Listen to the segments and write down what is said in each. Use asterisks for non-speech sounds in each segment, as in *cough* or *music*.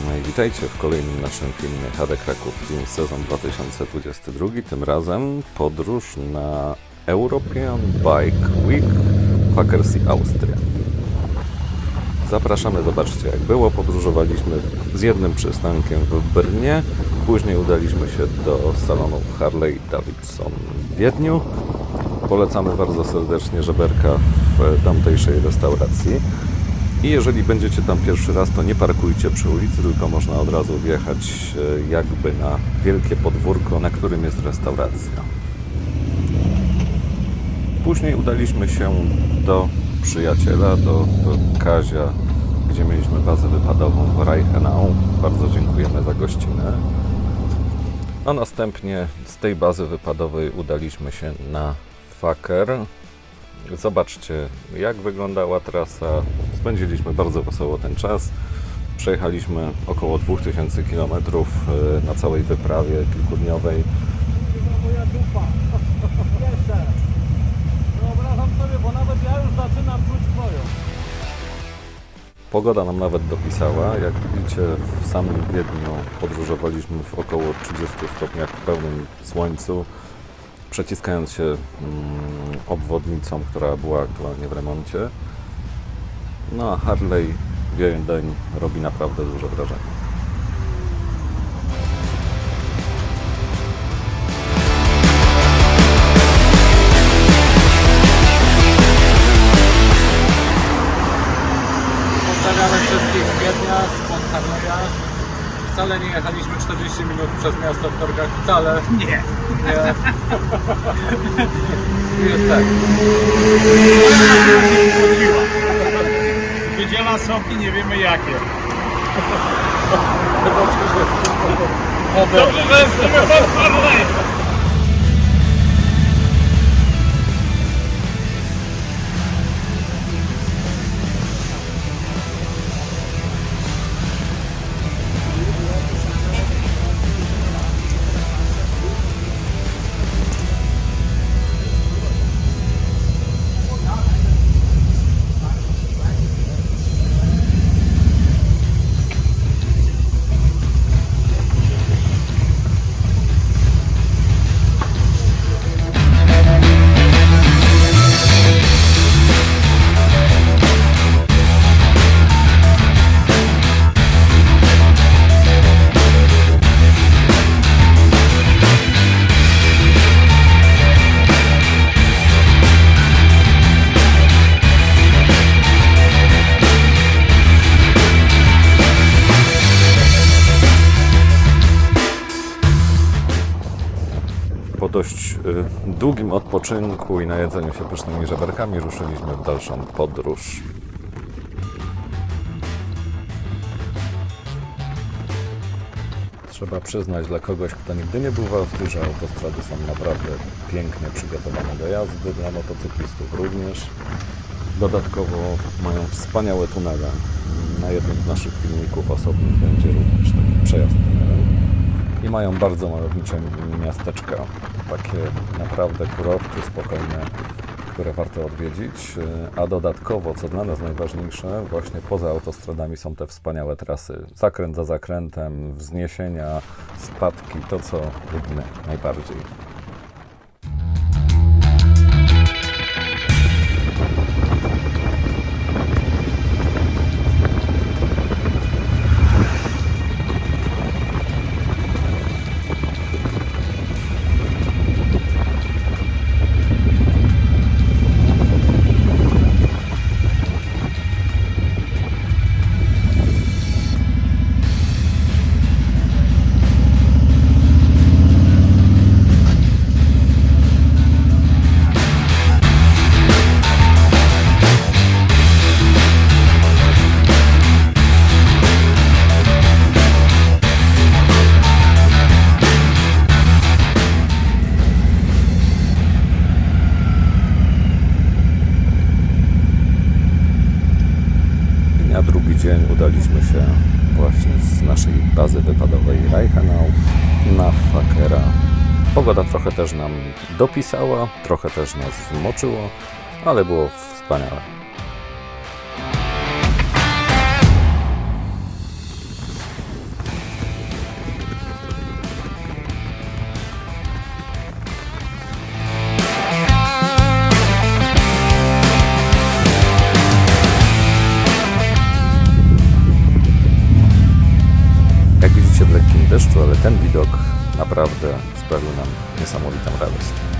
No i witajcie w kolejnym naszym filmie HD Kraków Team sezon 2022. Tym razem podróż na European Bike Week w Fackersy Austria. Zapraszamy, zobaczcie jak było. Podróżowaliśmy z jednym przystankiem w Brnie, później udaliśmy się do salonu Harley Davidson w Wiedniu. Polecamy bardzo serdecznie żeberka w tamtejszej restauracji. I jeżeli będziecie tam pierwszy raz, to nie parkujcie przy ulicy, tylko można od razu wjechać e, jakby na wielkie podwórko, na którym jest restauracja. Później udaliśmy się do przyjaciela, do, do Kazia, gdzie mieliśmy bazę wypadową w Reichenau. Bardzo dziękujemy za gościnę. A następnie z tej bazy wypadowej udaliśmy się na Faker. Zobaczcie, jak wyglądała trasa. Spędziliśmy bardzo wesoło ten czas. Przejechaliśmy około 2000 km na całej wyprawie kilkudniowej. moja dupa. Jeszcze. Wyobrażam sobie, bo nawet ja już zaczynam czuć swoją. Pogoda nam nawet dopisała. Jak widzicie, w samym Wiedniu podróżowaliśmy w około 30 stopniach w pełnym słońcu, przeciskając się mm, obwodnicą, która była aktualnie w remoncie. No a Harley Wiedeń robi naprawdę duże wrażenie. Pozdrawiamy wszystkich z Wiednia. Wcale nie jechaliśmy 40 minut przez miasto w korkach. Wcale. Nie. Nie. *laughs* Jest tak. Wydziela soki, nie wiemy jakie. Dobrze, że. Po dość y, długim odpoczynku i najedzeniu się pysznymi żeberkami ruszyliśmy w dalszą podróż. Trzeba przyznać dla kogoś, kto nigdy nie był w Austrii, że autostrady są naprawdę pięknie przygotowane do jazdy, dla motocyklistów również. Dodatkowo mają wspaniałe tunele. Na jednym z naszych filmików osobnych będzie również taki przejazd i mają bardzo malownicze miasteczka. Takie naprawdę kurorty spokojne, które warto odwiedzić. A dodatkowo, co dla nas najważniejsze, właśnie poza autostradami są te wspaniałe trasy. Zakręt za zakrętem, wzniesienia, spadki, to co lubimy najbardziej. Na drugi dzień udaliśmy się właśnie z naszej bazy wypadowej Reichenau na Fakera. Pogoda trochę też nam dopisała, trochę też nas zmoczyło, ale było wspaniale. Naprawdę sprawił nam niesamowitą radość.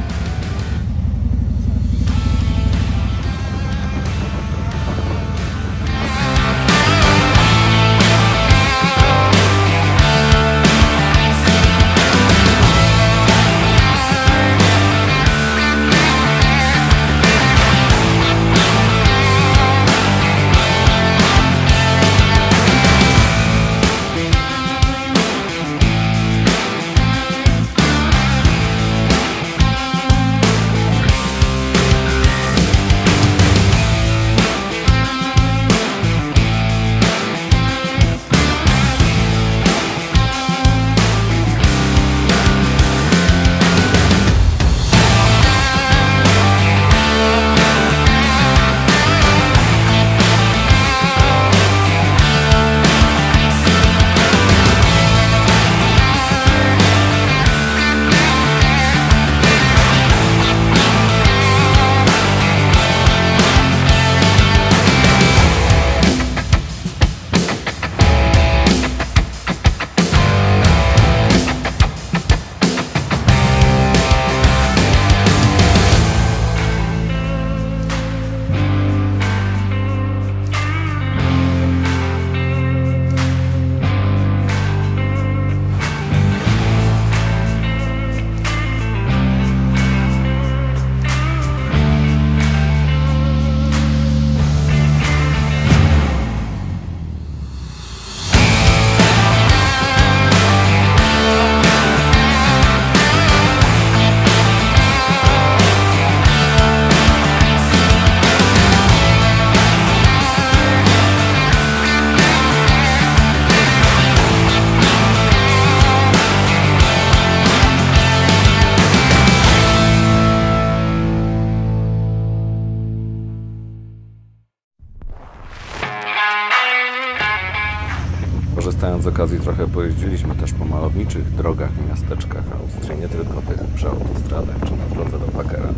Z okazji trochę pojeździliśmy też po malowniczych drogach i miasteczkach Austrii, nie tylko tych przy autostradach czy na drodze do Fakera.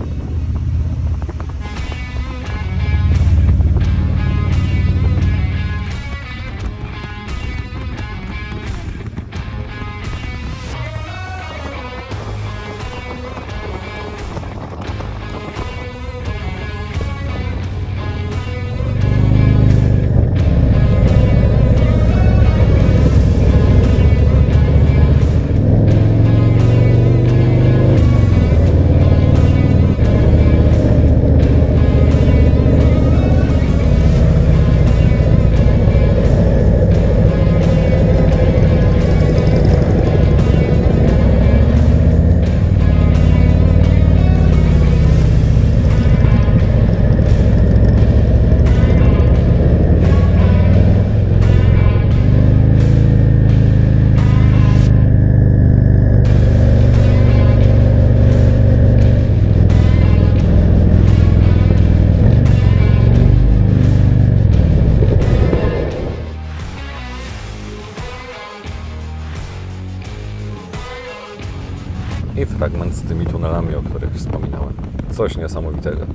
Fragment z tymi tunelami, o których wspominałem. Coś niesamowitego.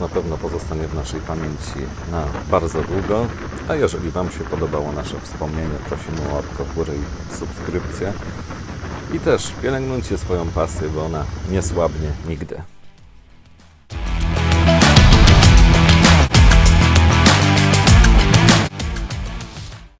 Na pewno pozostanie w naszej pamięci na bardzo długo. A jeżeli Wam się podobało nasze wspomnienie, prosimy o łapkę w górę i subskrypcję. I też pielęgnujcie swoją pasję, bo ona nie słabnie nigdy.